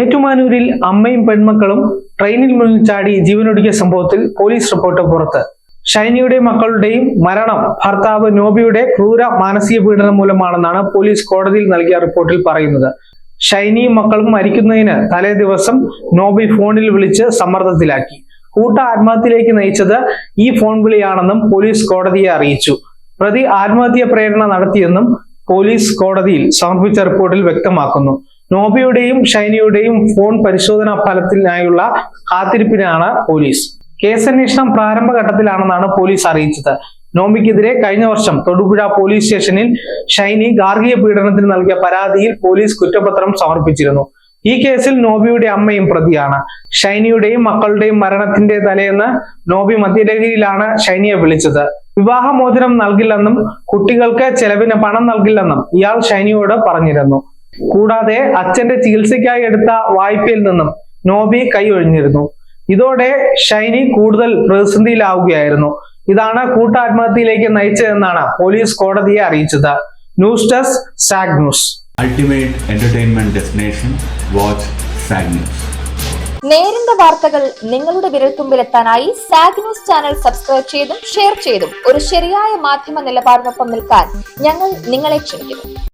ഏറ്റുമാനൂരിൽ അമ്മയും പെൺമക്കളും ട്രെയിനിൽ മുന്നിൽ ചാടി ജീവനൊടുക്കിയ സംഭവത്തിൽ പോലീസ് റിപ്പോർട്ട് പുറത്ത്. ഷൈനിയുടെ മക്കളുടെയും മരണം ഭർത്താവ് നോബിയുടെ ക്രൂര മാനസിക പീഡനം മൂലമാണെന്നാണ് പോലീസ് കോടതിയിൽ നൽകിയ റിപ്പോർട്ടിൽ പറയുന്നത്. ഷൈനിയും മക്കളും മരിക്കുന്നതിന് തലേ ദിവസം നോബി ഫോണിൽ വിളിച്ച് സമ്മർദ്ദത്തിലാക്കി. കൂട്ട ആത്മഹത്യയിലേക്ക് നയിച്ചത് ഈ ഫോൺ വിളിയാണെന്നും പോലീസ് കോടതിയെ അറിയിച്ചു. പ്രതി ആത്മഹത്യ പ്രേരണ നടത്തിയെന്നും പോലീസ് കോടതിയിൽ സമർപ്പിച്ച റിപ്പോർട്ടിൽ വ്യക്തമാക്കുന്നു. നോബിയുടെയും ഷൈനിയുടെയും ഫോൺ പരിശോധനാ ഫലത്തിനായുള്ള കാത്തിരിപ്പിനാണ് പോലീസ്. കേസന്വേഷണം പ്രാരംഭഘട്ടത്തിലാണെന്നാണ് പോലീസ് അറിയിച്ചത്. നോബിക്കെതിരെ കഴിഞ്ഞ വർഷം തൊടുപുഴ പോലീസ് സ്റ്റേഷനിൽ ഷൈനി ഗാർഹിക പീഡനത്തിന് നൽകിയ പരാതിയിൽ പോലീസ് കുറ്റപത്രം സമർപ്പിച്ചിരുന്നു. ഈ കേസിൽ നോബിയുടെ അമ്മയും പ്രതിയാണ്. ഷൈനിയുടെയും മക്കളുടെയും മരണത്തിന്റെ തലേന്ന് നോബി മദ്യലഹരിയിലാണ് ഷൈനിയെ വിളിച്ചത്. വിവാഹമോചനം നൽകില്ലെന്നും കുട്ടികൾക്ക് ചെലവിന് പണം നൽകില്ലെന്നും ഇയാൾ ഷൈനിയോട് പറഞ്ഞിരുന്നു. കൂടാതെ അച്ഛന്റെ ചികിത്സയ്ക്കായി എടുത്ത വായ്പയിൽ നിന്നും നോബി കൈയൊഴിഞ്ഞിരുന്നു ഇതോടെ ഷൈനി കൂടുതൽ പ്രതിസന്ധിയിലാവുകയായിരുന്നു. ഇതാണ് കൂട്ടാത്മഹത്യയിലേക്ക് നയിച്ചതെന്നാണ് പോലീസ് കോടതിയെ അറിയിച്ചത്. News desk Sag news. Destination watch sag news. നേരിന്റെ വാർത്തകൾ നിങ്ങളുടെ വിരൽത്തുമ്പിലെത്താനായി സാഗ് ന്യൂസ് ചാനൽ സബ്സ്ക്രൈബ് ചെയ്തും ഷെയർ ചെയ്തും ഒരു ശരിയായ മാധ്യമ നിലപാടിനൊപ്പം നിൽക്കാൻ ഞങ്ങൾ നിങ്ങളെ ക്ഷണിക്കുന്നു.